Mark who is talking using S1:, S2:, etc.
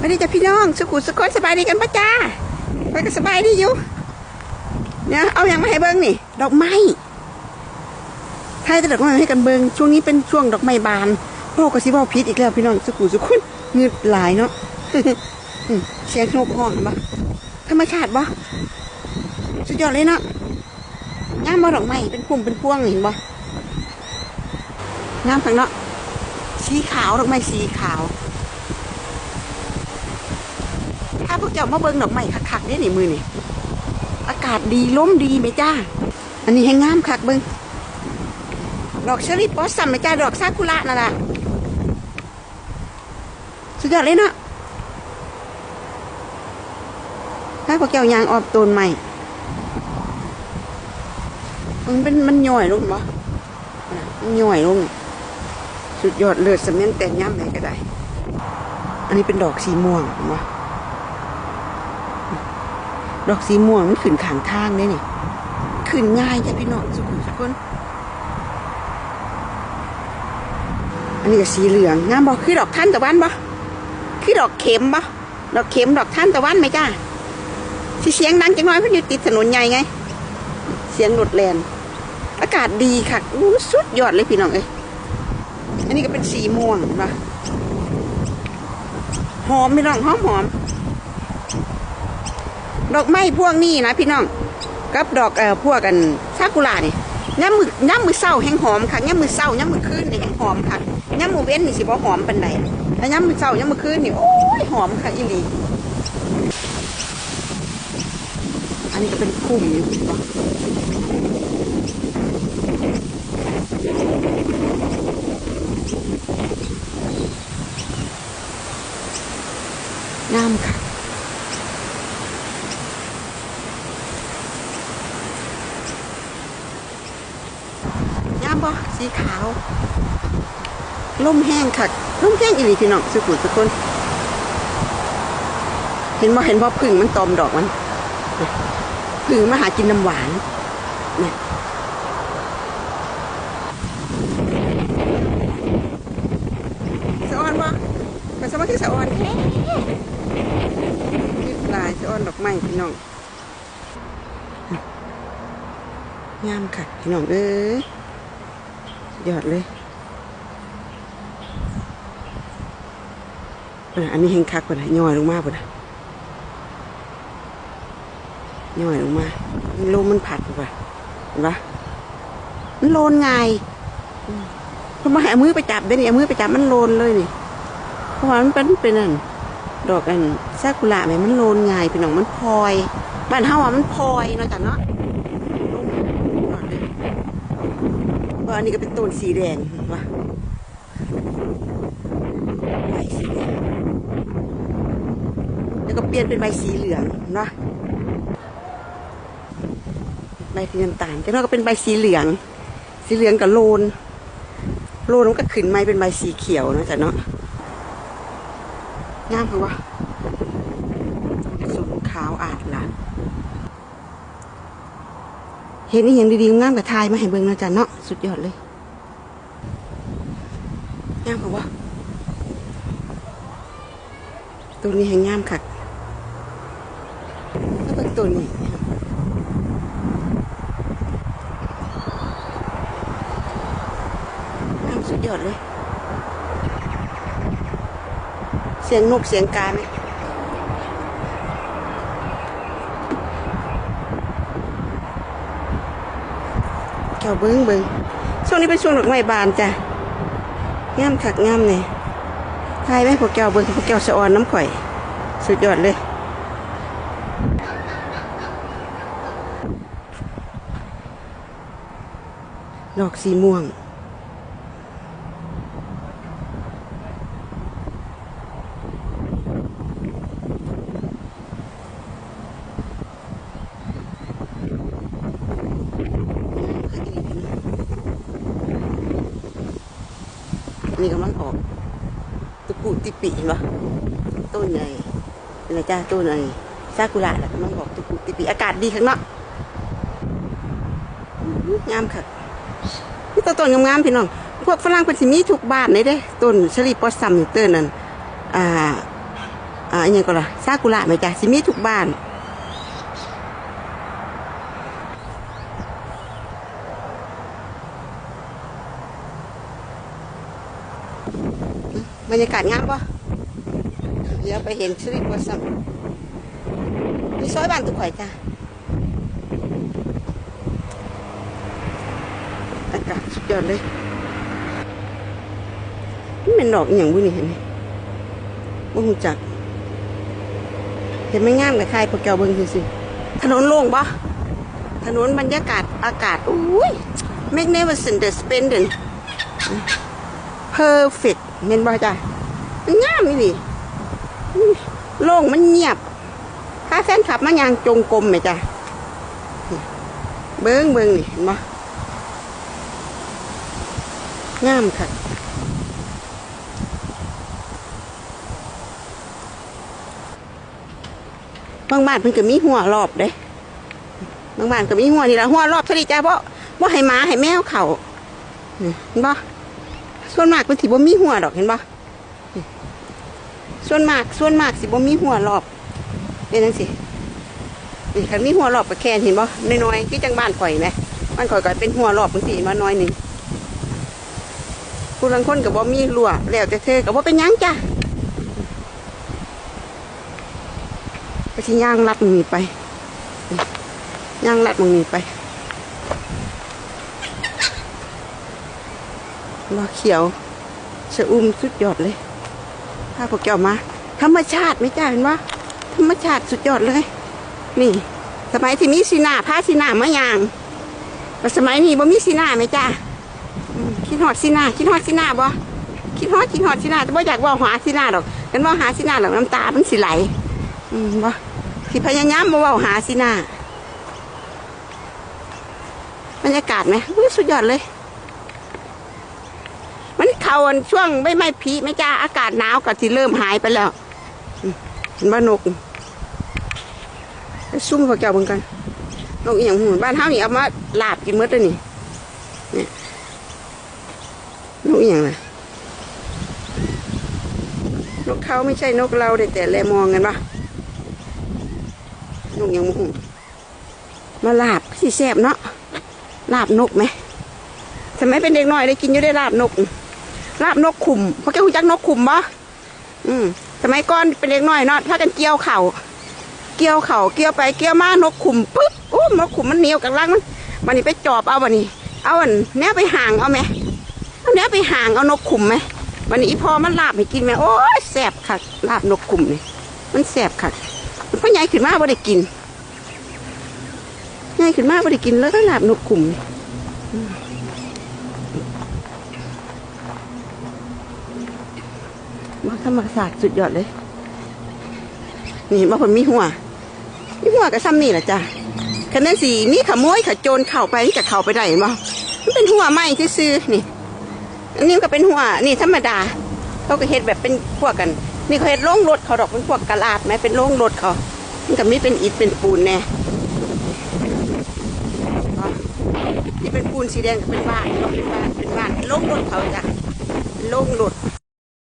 S1: ไม่ได้จะพี่น้องสุขุสุขคนสบายดีกันปะจ้าไปก็สบายดีอยู่เนี่ยเอาอย่างมาให้เบิ้งนี่ ดอกไม้ไทยแต่ดอกไม้ให้กันเบิ้งช่วงนี้เป็นช่วงดอกไม้บานพ่อก็สิเว่าพิษอีกแล้วพี่น้องสุขุสุขนเงืดหลายเนาะเสียงนกห้องบ่ธรรมชาติบ่สุดยอดเลยเนาะงามบ่ดอกไม้เป็นพุ่มเป็นพวงเห็นบ่งามข้างเนาะสีขาวดอกไม้สีขาว ถ้าพวก เจ้ามาเบิ่งดอกไม้คักๆได้นี่มือนี่อากาศดีล้มดีไหมจ้า อันนี้ให้งามคักเบิ่งดอกเชอรี่ปอสซัมไหมจ้าดอกซากุระนั่นแหละสุดยอดเลยเนาะถ้าพวกเจ้ายางออบต้นใหม่มันเป็นมันย่อยลงบ่มันย่อยลง สุดยอดเลือดสำเนแต่งย่ำไหนก็ได้ อันนี้เป็นดอกสีม่วงเห็นบ่ ดอกสีม่วงมันขึ้นขางทางได้นี่ขึ้นง่ายจ้ะพี่น้องสุขุมสุขคนอันนี้ก็สีเหลืองงามบอกคือดอกท่านตะวันบ่คือดอกเข็มบ่ดอกเข็มดอกท่านตะวันไหมจ้าสิเสียงดังจังน้อยเพราะอยู่ติดถนนใหญ่ไง เสียงรถแลนอากาศดีค่ะอู้สุดยอดเลยพี่น้องเอ้ยอันนี้ก็เป็นสีม่วงป่ะหอมพี่น้องหอมหอม ดอกไม้พวกนี้นะพี่น้องกับดอกเอ่อพวกกันซากุระนี่ย่ำมือย่ำมือเศร้าแห้งหอมค่ะย่ำมือเศร้าย่ำมือคืนนี่แห้งหอมค่ะย่ำมือเว้นนี่สิบ่หอมปานใดแต่ย่ำมือเศร้าย่ำมือคืนนี่โอ้ยหอมค่ะอีหลีอันนี้ก็เป็นพุ่มอยู่บ่งามค่ะ ยามบ่สีขาว ล่มแห้งค่ะล่มแห้งอีหลีพี่น้องสุกุสุกคนเห็นบ่เห็นบ่พึ่งมันตอมดอกมันพึ่งมาหากินน้ำหวานเนี่ยสะออนบ่ไปสมัครที่สะออนแท้ยืดลายสะออนดอกไม้พี่น้องงามค่ะพี่น้องเอ้ยยอดเลย อันนี้เฮงคักกว่านะย่อยลงมากกว่านะย่อยลงมาลมมันผัดกว่าเห็นปะมันโลนไงายอืมเพราะมาเอามือไปจับได้นี่เอามือไปจับมันโลนเลยนี่เพราะว่ามันเป็นเป็นนั่นดอกอันซากุระแม่มันโลนไงายพี่น้องมันพลอยบ้านเฮาอะมันพลอยนาะจ้ะเนาะลมยอดเลยว่าอันนี้ก็เป็นต้นสีแดงวะใบสี แล้วก็เปลี่ยนเป็นใบสีเหลืองเนาะใบสีน้ำตาลจากนั้นก็เป็นใบสีเหลือง สีเหลืองกับโลน โลนมันก็ขึ้นไม้เป็นใบสีเขียวเนาะจ้ะเนาะงามคือวะสุดขาวอาดลานเห็นอีหยังดีๆงามกับทายมาให้เบิ่งนะจ้ะเนาะสุดยอดเลยงามค่ะวะตัวนี้ให้งามค่ะ แล้วก็ตัวนี้งามสุดยอดเลย เสียงนกเสียงกาไหมแก้วเบิ้งเบิ้งช่วงนี้เป็นช่วงดอกไม้บานจ้ะงามคักงามเนี่ยทายไหมพวกแก้วเบิ้งพวกแก้วสะออนน้ำข่อย สุดยอดเลย ดอกสีม่วง นี่กำลังออกตุกุติปิเห็นปะต้นใหญ่เป็นไรจ้าต้นใหญ่ซากุระแหละกำลังออกตุกุติปิอากาศดีข้างนอกงามค่ะ นี่ตัวต้นงามๆพี่น้อง พวกฝรั่งเป็นสิมีทุกบ้านเลยเด้ต้นชลีปอสซัมเต้นนั่น อ่า อ่าอันนี้ก็ล่ะซากุระไหมจ้ะสิมีทุกบ้านบรรยากาศงามปะเดี๋ยวไปเห็นชริบัวซัมมีซอยบ้านตุกข่อยจ้ะ อากสุดยอดเลยนี่เป็นดอกอย่างบุ้นี่เห็นไหมบ่หูจักเห็นไม่งามกับใครพวกแกวเบิ่งสิถนนโล่งปะถนนบรรยากาศอากาศอุ้ย magnificent the splendid perfect เห็นบ่จ้ะมันงามนี่ดิโล่งมันเงียบถ้าแฟนขับมายางจงกรมไหมจ้ะเบิ้งเบิ้งนี่เห็นบ่ งามค่ะบางบ้านเพิ่นก็มีหัวรอบเด้บางบ้านก็มีหัวนี่ละหัวรอบสวัสดีจ้าเพราะว่าให้หมาให้แมวเขาเห็นบ่ส่วนมากเป็นสิบ่มีหัวดอกเห็นบ่ส่วนมากส่วนมากสิบ่มีหัวรอบเป็นจังซี่นี่คันมีหัวรอบก็แคนเห็นบ่น้อยๆคือจังบ้านข่อยไหมบ้านข่อยก็เป็นหัวรอบจังซี่มาน้อยหนึง ผู้ลังคนก็บ่มีรั้วแล้วแต่เธอก็บ่เป็นยังจ้ะก็สิย่างลัดมันนี่ไปย่างลัดมึงนี่ไปรอเขียวชะอุ่มสุดยอดเลยพาพวกแก้วมา ธรรมชาติไม่จ้าเห็นว่าธรรมชาติสุดยอดเลย นี่สมัยที่มีสีหน้าผ้าสีหน้ามะยางแต่สมัยนี้บ่มีสีหน้าไหมจ้า คิดฮอดสีหน้าคิดฮอดสีหน้าบ่คิดฮอดคิดฮอดสีหน้าแต่บ่อยากว่าหาสีหน้าดอกกันว่าหาสีหน้าหรอกน้ำตามันสิไหลอืมบ่ที่พยายามบ่ว่าหาสีหน้าบรรยากาศไหมอุ๊ยสุดยอดเลย มันเขานช่วงไม่ไม่พีไม่จ้าอากาศหนาวก็ที่เริ่มหายไปแล้วเห็นว่านกไปซุ่มพวกเจ้าเบิ่งกันนกอหย่างหูบ้านเฮานี่เอามาลาบกินหมดเลยนี่เนี่ย นกอย่างน่ะนกเขาไม่ใช่นกเราได้แต่แลมองกันปะนกอย่างหูมาลาบสิแซบเนาะลาบนกไหมสมัยเป็นเด็กน้อยได้กินอยู่ได้ลาบนก ลาบนกขุมเพราะแกรู้จักนกขุมปะอืมสมัยก่อนเป็นเด็กน้อยเนาะพากันเกี่ยวเข่าเกี่ยวเข่าเกี่ยวไปเกี่ยวมานกขุมปุ๊บโอ้นกขุมมันเหนียวกับรังมันวันนี้ไปจอบเอาวันนี้ เอาอันเนี้ยไปห่างเอาไหม เอาเนี้ยไปห่างเอานกขุมไหมวันนี้พอมันลาบให้กินไหมโอ้ยแสบค่ะลาบนกขุมนี่มันแสบค่ะพ่อใหญ่ขึ้นมาบ่ได้กินง่ายขึ้นมากไม่ได้กินแล้วก็ลับนกกลุ่มมาธรรมศาสตร์สุดยอดเลย นี่เห็นว่าคนมีหัวมีหัวกับซ้ำนี่แหละจ้ะคันนั้นสีมีขโมยขโจรเข่าไปนี่จะเข่าไปได้เห็นบ่มันเป็นหัวไหมที่ซื้อนี่ นนี้ก็เป็นหัวนี่ธรรมดา เขาก็เฮ็ดแบบเป็นพวกกัน นี่เขาเฮ็ดโล่งรถเขาดอกเป็นพวกกระลาดไหมเป็นโล่งรถเขามันก็มีเป็นอิฐเป็นปูนแน่ที่เป็นปูนสีแดงก็เป็นบ้านเป็นบ้านเป็นบ้านโล่งรถเขาจ้ะโล่งรถ